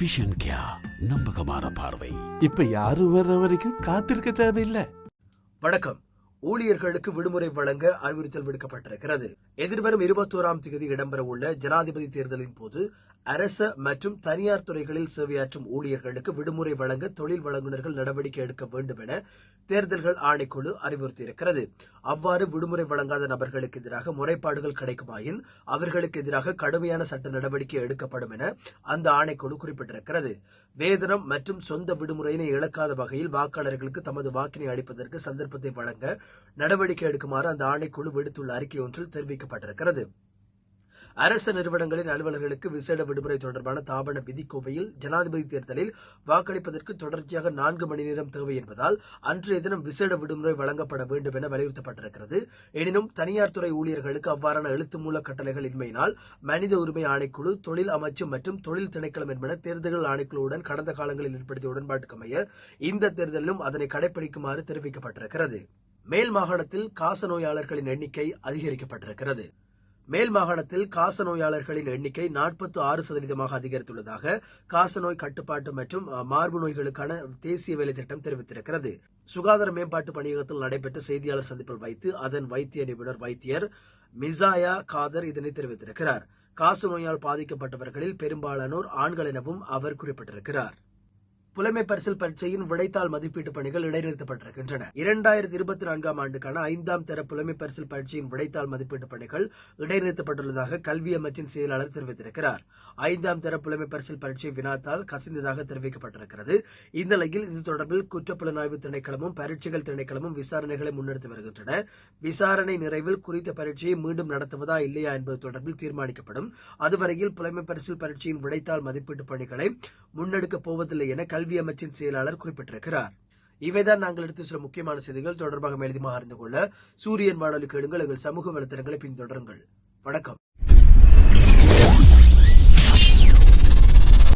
Vision கியா நம்பகமான பார்வை. இப்ப யாரும் வர்ற வரைக்கும் காத்திருக்க தேவையில்லை. வணக்கம். ஊழியர்களுக்கு விடுமுறை வழங்க அறிவுறுத்தல் விடுக்கப்பட்டிருக்கிறது. எதிர்வரும் இருபத்தோராம் தேதி இடம்பெறவுள்ள ஜனாதிபதி தேர்தலின் போது அரச மற்றும் தனியார் துறைகளில் சேவையாற்றும் ஊழியர்களுக்கு விடுமுறை வழங்க தொழில் வழங்குநர்கள் நடவடிக்கை எடுக்க வேண்டும் என தேர்தல்கள் ஆணைக்குழு அறிவுறுத்தியிருக்கிறது. அவ்வாறு விடுமுறை வழங்காத நபர்களுக்கு எதிராக முறைப்பாடுகள் கிடைக்குமாயின் அவர்களுக்கு எதிராக கடுமையான சட்ட நடவடிக்கை எடுக்கப்படும் என அந்த ஆணைக்குழு குறிப்பிட்டிருக்கிறது. வேதனம் மற்றும் சொந்த விடுமுறையினை இழக்காத வகையில் வாக்காளர்களுக்கு தமது வாக்கினை அளிப்பதற்கு சந்தர்ப்பத்தை வழங்க நடவடிக்கை எடுக்குமாறு அந்த ஆணைக்குழு விடுத்துள்ள அறிக்கை ஒன்றில் தெரிவிக்கப்பட்டிருக்கிறது. அரசு நிறுவனங்களின் அலுவலர்களுக்கு விசேட விடுமுறை தொடர்பான தாபன விதிக்கோவையில் ஜனாதிபதி தேர்தலில் வாக்களிப்பதற்கு தொடர்ச்சியாக நான்கு மணி நேரம் தேவை என்பதால் அன்றைய தினம் விசேட விடுமுறை வழங்கப்பட வேண்டும் என வலியுறுத்தப்பட்டிருக்கிறது. எனினும் தனியார் துறை ஊழியர்களுக்கு அவ்வாறான எழுத்து மூல கட்டளைகள் இன்மையினால் மனித உரிமை ஆணைக்குழு தொழில் அமைச்சு மற்றும் தொழில் திணைக்களம் என்பன தேர்தல்கள் ஆணைக்குழுவுடன் கடந்த காலங்களில் ஏற்படுத்திய உடன்பாட்டுக்கு அமைய இந்த தேர்தலிலும் அதனை கடைபிடிக்குமாறு தெரிவிக்கப்பட்டிருக்கிறது. மேல் மாகாணத்தில் காச நோயாளர்களின் எண்ணிக்கை அதிகரிக்கப்பட்டிருக்கிறது. மேல் மாகாணத்தில் காச நோயாளர்களின் எண்ணிக்கை நாற்பத்தி ஆறு சதவீதமாக அதிகரித்துள்ளதாக காசநோய் கட்டுப்பாட்டு மற்றும் மார்பு நோய்களுக்கான தேசிய வேலை திட்டம் தெரிவித்திருக்கிறது. சுகாதார மேம்பாட்டு பணியகத்தில் நடைபெற்ற செய்தியாளர் சந்திப்பில் வைத்து அதன் வைத்திய நிபுணர் வைத்தியர் மிசாயா காதர் இதனை தெரிவித்திருக்கிறார். காசநோயால் பாதிக்கப்பட்டவர்களில் பெரும்பாலானோர் ஆண்கள் எனவும் அவர் குறிப்பிட்டிருக்கிறார். புலமை பரிசல் பரீட்சையின் விடைத்தாள் மதிப்பீட்டு பணிகள் இடைநிறுத்தப்பட்டிருக்கின்றன. இரண்டாயிரத்தி இருபத்தி நான்காம் ஆண்டுக்கான ஐந்தாம் தர புலமை பரிசல் பரீட்சையின் விடைத்தாள் மதிப்பீட்டு பணிகள் இடைநிறுத்தப்பட்டுள்ளதாக கல்வி அமைச்சின் செயலாளர் தெரிவித்திருக்கிறார். ஐந்தாம் தர புலமை பரிசல் பரீட்சை வினாத்தால் கசிந்ததாக தெரிவிக்கப்பட்டிருக்கிறது. இந்நிலையில் இது தொடர்பில் குற்றப்புலனாய்வு திணைக்களமும் பரீட்சைகள் திணைக்களமும் விசாரணைகளை முன்னெடுத்து வருகின்றன. விசாரணை நிறைவில் குறித்த பரீட்சையை மீண்டும் நடத்துவதா இல்லையா என்பது தொடர்பில் தீர்மானிக்கப்படும். அதுவரையில் புலமை பரிசல் பரீட்சையின் விடைத்தாள் மதிப்பீட்டு பணிகளை முன்னெடுக்கப் போவதில்லை என கல்வி கல்வி அமைச்சின் செயலாளர் குறிப்பிட்டிருக்கிறார். இவைதான் நாங்கள் எடுத்து சில முக்கியமான செய்திகள். தொடர்பாக மேலதிகமாக அறிந்து கொள்ள சூரியன் வானொலி கேளுங்கள். எங்கள் சமூக வலைத்தளங்களை பின்தொடருங்கள். வணக்கம்.